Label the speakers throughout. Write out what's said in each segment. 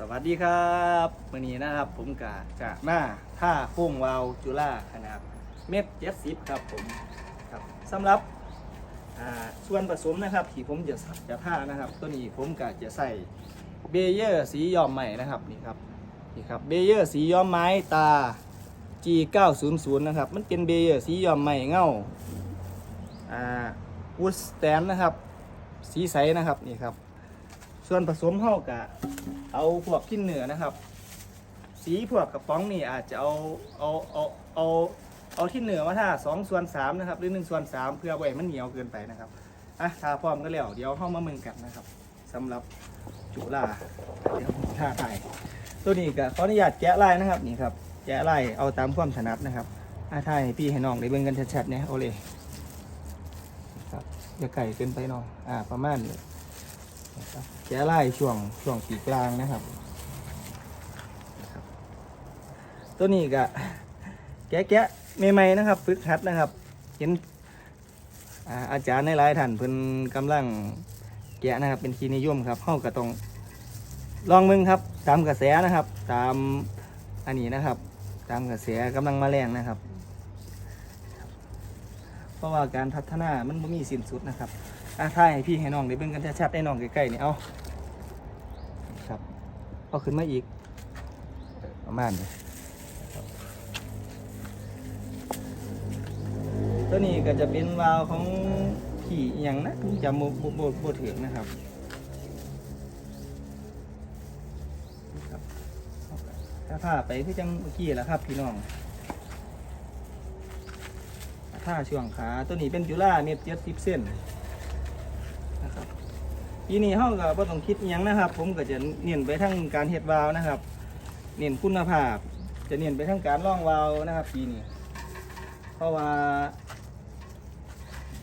Speaker 1: สวัสดีครับวันนี้นะครับผมกะจะมาท่าโค้งวาวจุฬาขนาดเม็ดเจ็ดสิบครับผมครับสำหรับส่วนผสมนะครับที่ผมจะจะท่านะครับ ตัวนี้ผมกะจะใส่เบเยอร์สีย้อมใหม่นะครับนี่ครับนี่ครับเบเยอร์สีย้อมไม้ตา G900 นะครับมันเป็นเบเยอร์สีย้อมใหม่เงาอ่าวูดสแตนนะครับ สีใสนะครับนี่ครับส่วนผสมเท่ากับ เอาพวกขี้เหนือนะครับ สีพวกกระป๋องนี่อาจจะเอาเอาเอาเอาเอาที่เหนือมาท่าสองส่วนสามนะครับหรือหนึ่งส่วนสามเพื่อไว้มันเหนียวเกินไปนะครับอะทาพร้อมก็แล้วเดี๋ยวเข้ามามืองกันนะครับสำหรับจุฬาเดี๋ยวผมท่าไทยตัวนี้ก็ขออนุญาตแกะลายนะครับนี่ครับแกะลายเอาตามความถนัดนะครับอะถ่ายให้พี่ให้น้องได้เบิ่งกันชัดๆเนี่ยโอเลยครับอย่าไก่เกินไปน้องอ่าประมาณนี้ แกะไล่ช่วงช่วงปีกกลางนะครับ ตัวนี้ก็แกะแกะใหม่ๆนะครับฝึกหัดนะครับ เห็นอาจารย์ในหลายท่านเพิ่นกำลังแกะนะครับ เป็นทีนิยมครับเข้าก็ต้องลองมึงครับ ตามกระแสนะครับ ตามอันนี้นะครับ ตามกระแสกำลังมาแรงนะครับ เพราะว่าการพัฒนามันไม่มีสิ้นสุดนะครับ อะถ่ายให้พี่ให้น้องได้เบิ่งกันชัดๆได้น้องใกล้ๆนี่เอาครับเอาขึ้นมาอีก ประมาณนี้ตัวนี้ก็จะเป็นวาล์วของขี่อย่างนะผมจำโบโบโบถึงนะครับครับถ้าผ้าไปคือจังเมื่อกี้แหล้วครับพี่น้องถ้าช่วงขาตัวนี้เป็นจุฬาเม็ดเจ็ดสิบเส้น นะครับปีนี้เฮาก็บ่ต้องคิดหยังนะครับ ผมก็จะเน้นไปทั้งการเฮ็ดวาล์วนะครับ เน้นคุณภาพ จะเน้นไปทั้งการร่องวาล์วนะครับปีนี้เพราะว่า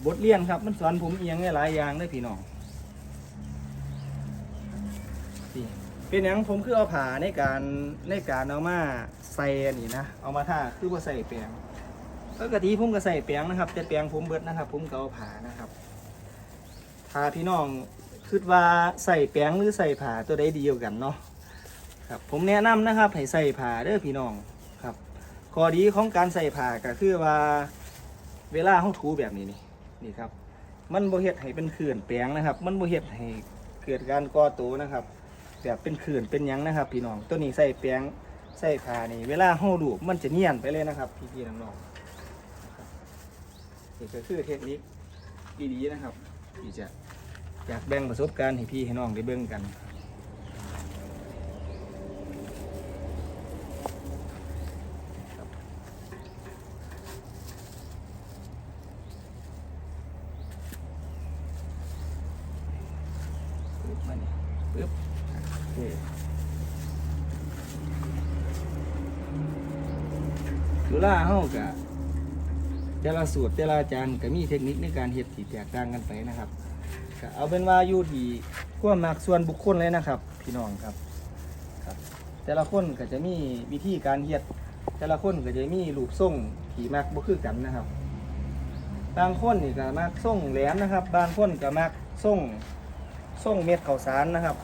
Speaker 1: บทเรียนครับ มันสอนผมอีหยังหลายๆอย่างเลยพี่น้องนี่เป็นหยังผมคือเอาผ่าในการในการเอามาใส่อันนี่นะเอามาท่าคือว่าใส่แปรงปกติผมก็ใส่แปรงนะครับ แต่แปรงผมเบิดนะครับ ผมก็เอาผ่านะครับ ถ้าพี่น้องคิดว่าใส่แป้งหรือใส่ผ้าตัวใดดีกว่ากันเนาะครับผมแนะนำนะครับให้ใส่ผ้าเด้อพี่น้องครับข้อดีของการใส่ผ้าก็คือว่าเวลาเขาถูแบบนี้นี่นี่ครับ มันบ่เฮ็ดให้เป็นขื่นแป้งนะครับ มันบ่เฮ็ดให้เกิดการก่อตัวนะครับแบบเป็นขื่นเป็นยังนะครับ พี่น้องตัวนี้ใส่แป้งใส่ผ้านี่เวลาเฮาดูมันจะเนียนไปเลยนะครับ พี่ๆน้องๆนี่ก็คือเทคนิคดีๆนะครับที่จะ อยากแบ่งประสบการณ์ให้พี่ให้น้องได้เบิ่งกัน ปึ๊บมานี่ปึ๊บโอเคสุราเฮากะแต่ละสูตรแต่ละอาจารย์ก็มีเทคนิคในการเฮ็ดที่แตกต่างกันไปนะครับ ก็เอาเป็นว่าอยู่ที่ความมักส่วนบุคคลเลยนะครับ พี่น้องครับครับ แต่ละคนก็จะมีวิธีการเฮ็ดแต่ละคนก็จะมีรูปทรงที่มักบ่คือกันนะครับ บางคนนี่ก็มักทรงแหลมนะครับ บางคนก็มักทรงทรงเม็ดข้าวสารนะครับ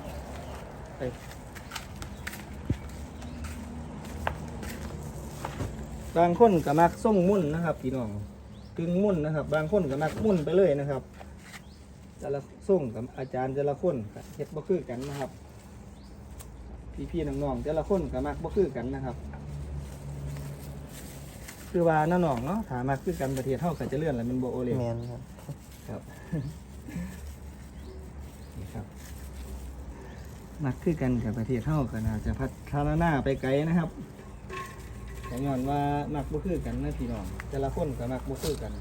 Speaker 1: บางคนก็มักทรงมุ่นนะครับพี่น้องถึงมุ่นนะครับ บางคนก็มักมุ่นไปเลยนะครับ แต่ละส่งกับอาจารย์แต่ละคนก็เฮ็ดบ่คือกันนะครับ พี่ๆน้องๆแต่ละคนก็มักบ่คือกันนะครับ คือว่าน้าน้องเนาะถามักคือกันประเทศเฮาก็จะเลื่อนแล้วมันบ่โอเล
Speaker 2: แมนครับ
Speaker 1: ครับนี่ครับ มักคือกันกับประเทศเฮาก็น่าจะพัฒนาไปไกลนะครับแต่ย้อนว่ามักบ่คือกันนะพี่น้องแต่ละคนก็มักบ่คือกัน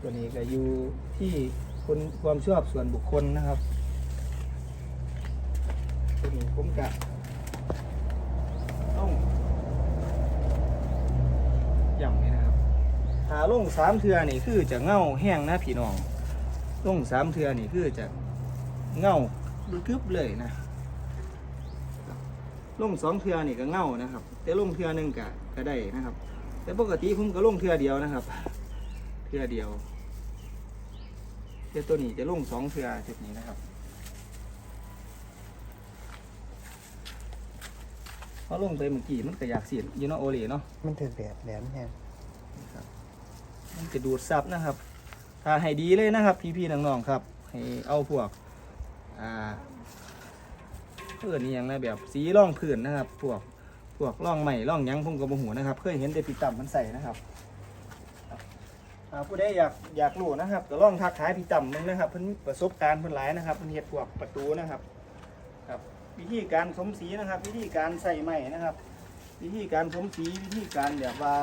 Speaker 1: ตัวนี้ก็อยู่ที่คนความชอบส่วนบุคคลนะครับตัวนี้ผมกะต้องย่ำนี่นะครับถ้าลงสามเทือนี่คือจะเง่าแห้งนะพี่น้องลงสามเทือนี่คือจะเง่าลึกๆเลยนะลงสองเทือนี่ก็เง่านะครับ แต่ลงเทือหนึ่งกะก็ได้นะครับ แต่ปกติผมก็ลงเทือเดียวนะครับ เทือเดียวเทือตัวนี้จะลงสองเสื้อจุดนี้นะครับเพราะลงไปเมื่อกี้มันก็อยากเสียดอยู่เนาะโอเล่เนาะ
Speaker 2: มันถือแบบแหลมแน่
Speaker 1: มันจะดูดซับนะครับ ถ้าให้ดีเลยนะครับ พี่พี่น้องๆครับ ให้เอาพวกอ่าเพื่อนนี่ยังนะแบบสีร่องผื่นนะครับ พวกพวกร่องใหม่ร่องยังพุ่งกระบหัวนะครับเพิ่ยเห็นแต่ปีตัำมันใส่นะครับ อ่าผู้ใดอยากอยากรู้นะครับก็ลองทักทายพี่ต่ำมึงนะครับเพิ่นประสบการณ์เพิ่นหลายนะครับเพิ่นเฮ็ดพวกประตูนะครับครับวิธีการสมสีนะครับ วิธีการใส่ใหม่นะครับ วิธีการสมสีวิธีการแบบว่า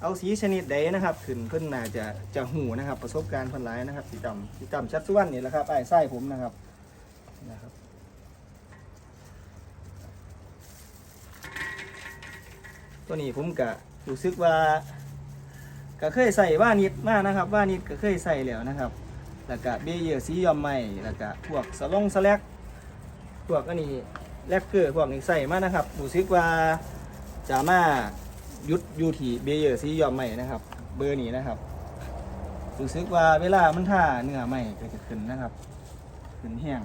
Speaker 1: เอาสีชนิดใดนะครับขึ้นเพิ่นน่าจะจะหูนะครับ ประสบการณ์เพิ่นหลายนะครับสีดำสีดำชัดส่วนนี่แหละครับไอ้ไส้ผมนะครับนะครับตัวนี้ผมกะรู้สึกว่า ก็เคยใส่ว่านิดมากนะครับ ว่านิดก็เคยใส่แล้วนะครับ แล้วก็เบเยอร์สียอมใหม่แล้วก็พวกสลงสแลกพวกอันนี้แลกเกอร์พวกนี้ใส่มากนะครับรู้สึกว่าจะมายุดยูที่เบเยอร์สียอมใหม่นะครับ เบอร์นี้นะครับรู้สึกว่าเวลามันท่าเนื้อใหม่ก็จะขึ้นนะครับ ขึ้นแห้ง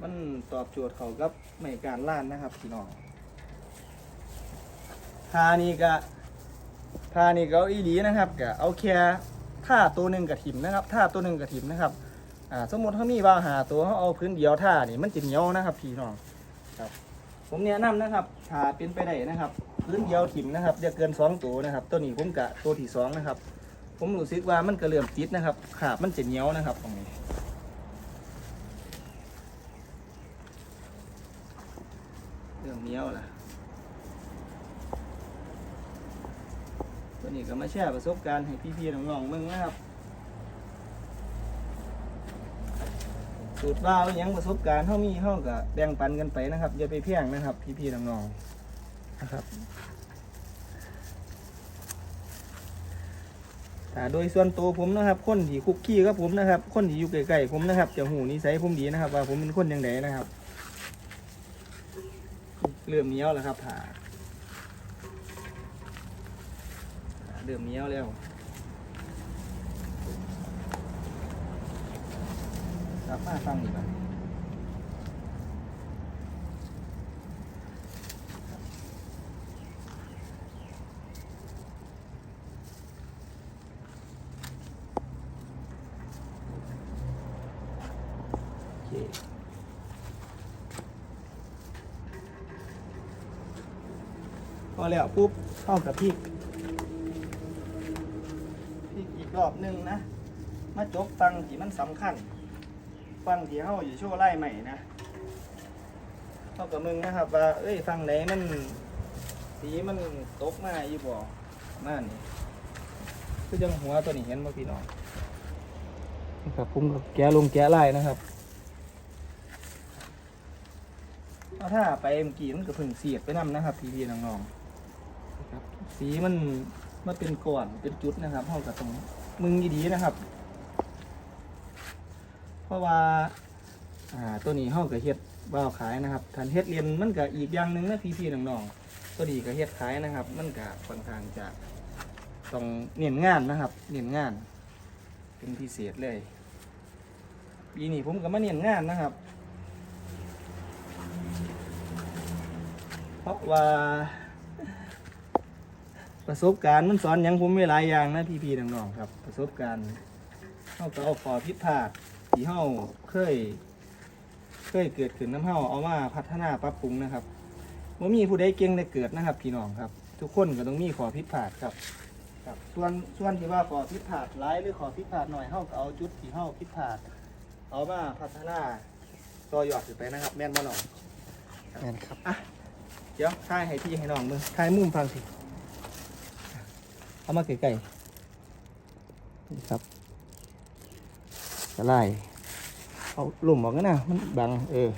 Speaker 1: มันตอบโจทย์เขากับไม่การล้านนะครับพี่น้อง ทานี่ก็ทานี่ก็เอาอีหลีนะครับก็เอาแค่ท่าตัวหนึ่งกับถิมนะครับท่าตัวหนึ่งกับถิมนะครับอ่าสมมติเขามีว่าหาตัวเขาเอาพื้นเดียวท่านี่มันจะเหนียวนะครับพี่น้องครับผมแนะนำนะครับถ้าเป็นไปได้นะครับ พื้นเดียวถิมนะครับอย่าเกินสองตัวนะครับ ตัวนี้ผมกะตัวที่สองนะครับ ผมรู้สึกว่ามันกระเลื่อมติดนะครับขาบมันจะเหนียวนะครับตรงนี้ เรื่องเหนี้ยวล่ะ ตัวนี้ก็มา แชร์ประสบการณ์ให้พี่ๆน้องๆมึงนะครับสูตรว่าเอาหยังประสบการณ์เท่ามีเท่ากับแบ่งปันกันไปนะครับอย่าไปเพียงนะครับ พี่ๆน้องๆนะครับถ้าโดยส่วนตัวผมนะครับ คนที่คุกกี้กับผมนะครับ คนที่อยู่ใกล้ๆผมนะครับจะหูนิสัยผมดีนะครับ ว่าผมเป็นคนยังไงนะครับ เริ่มเนี้ยวแล้วครับผ่า เริ่มเหนี้ยวแล้วครับมาฟังดีกว่าโอเคพอแล้วปุ๊บเข้ากับพริก รอบหนึ่งนะ มาจบฟังที่มันสำคัญ ฟังที่เข้าอยู่โชว์ไล่ใหม่นะเข้ากับมึงนะครับว่า เอ้ยฟังไหนมันสีมันตกมาอยู่บ่มานี่คือจังหัวตัวนี้เห็นบ่พี่น้องนี่ครับผมก็แกลงแกไล่นะครับเอาถ้าไปเมื่อกี้มันก็เพึ่งเสียดไปนํนะครับพี่ๆน้องๆนะครับสีมันมันเป็นก่อนเป็นจุดนะครับเท่ากับตรง มึงดีๆนะครับ เพราะว่าอ่าตัวนี้เท่ากับเฮ็ดว่าวขายนะครับทันเฮ็ดเรียนมันก็อีกอย่างหนึ่งนะพี่ๆน้องๆตัวนี้ก็เฮ็ดขายนะครับ มันก็ค่อนข้างจะต้องเน้นงานนะครับ เน้นงาน เป็นพิเศษเลยปีนี้ผมก็มาเน้นงานนะครับ เพราะว่า ประสบการณ์มันสอนหยังผมไม่หลายอย่างนะพี่ๆน้องๆครับ ประสบการณ์เขาก็เอาขอผิดพลาดที่เขาเคย เคยเกิดขึ้นน้ำเฮาเอามาพัฒนาปรับปรุงนะครับว่ามีผู้ใดเก่งได้เกิดนะครับพี่น้องครับ ทุกคนก็ต้องมีขอผิดพลาดครับครับส่วนส่วนที่ว่าขอผิดพลาดหลายหรือขอผิดพลาดหน่อยเฮาก็เอาจุดที่เฮาผิดพลาด เอามาพัฒนาต่อยอดขึ้นไปนะครับ แม่นบ่น้อง
Speaker 2: แม่นครับ
Speaker 1: เดี๋ยวถ่ายให้พี่ให้น้องมือถ่ายมุมฟังสิ เอามาใกล้ๆนี่ครับจะไล่เอาหลุมออกนนะมันบังเออ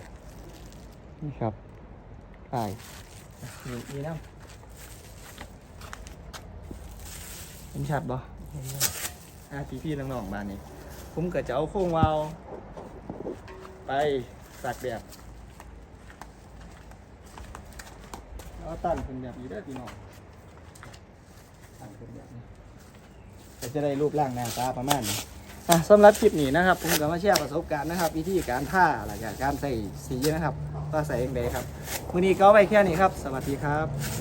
Speaker 1: นี่ครับไล่นี่นี่นะเห็นชัดบ่อะพี่พี่ๆน้องๆบ้านนี้ ผมก็จะเอาโค้งวาวไปสักแบบเอาตั้งเป็นแบบนี้ได้พี่น้อง ตั้งเป็นแบบนี้ก็จะได้รูปร่างหน้าตาประมาณนี้อะสำหรับคลิปนี้นะครับผมก็มาแชร์ประสบการณ์นะครับ วิธีการท่าหลังจากการใส่สีนะครับว่าใส่ยังไงครับวันนี้ก็ไปแค่นี้ครับ สวัสดีครับ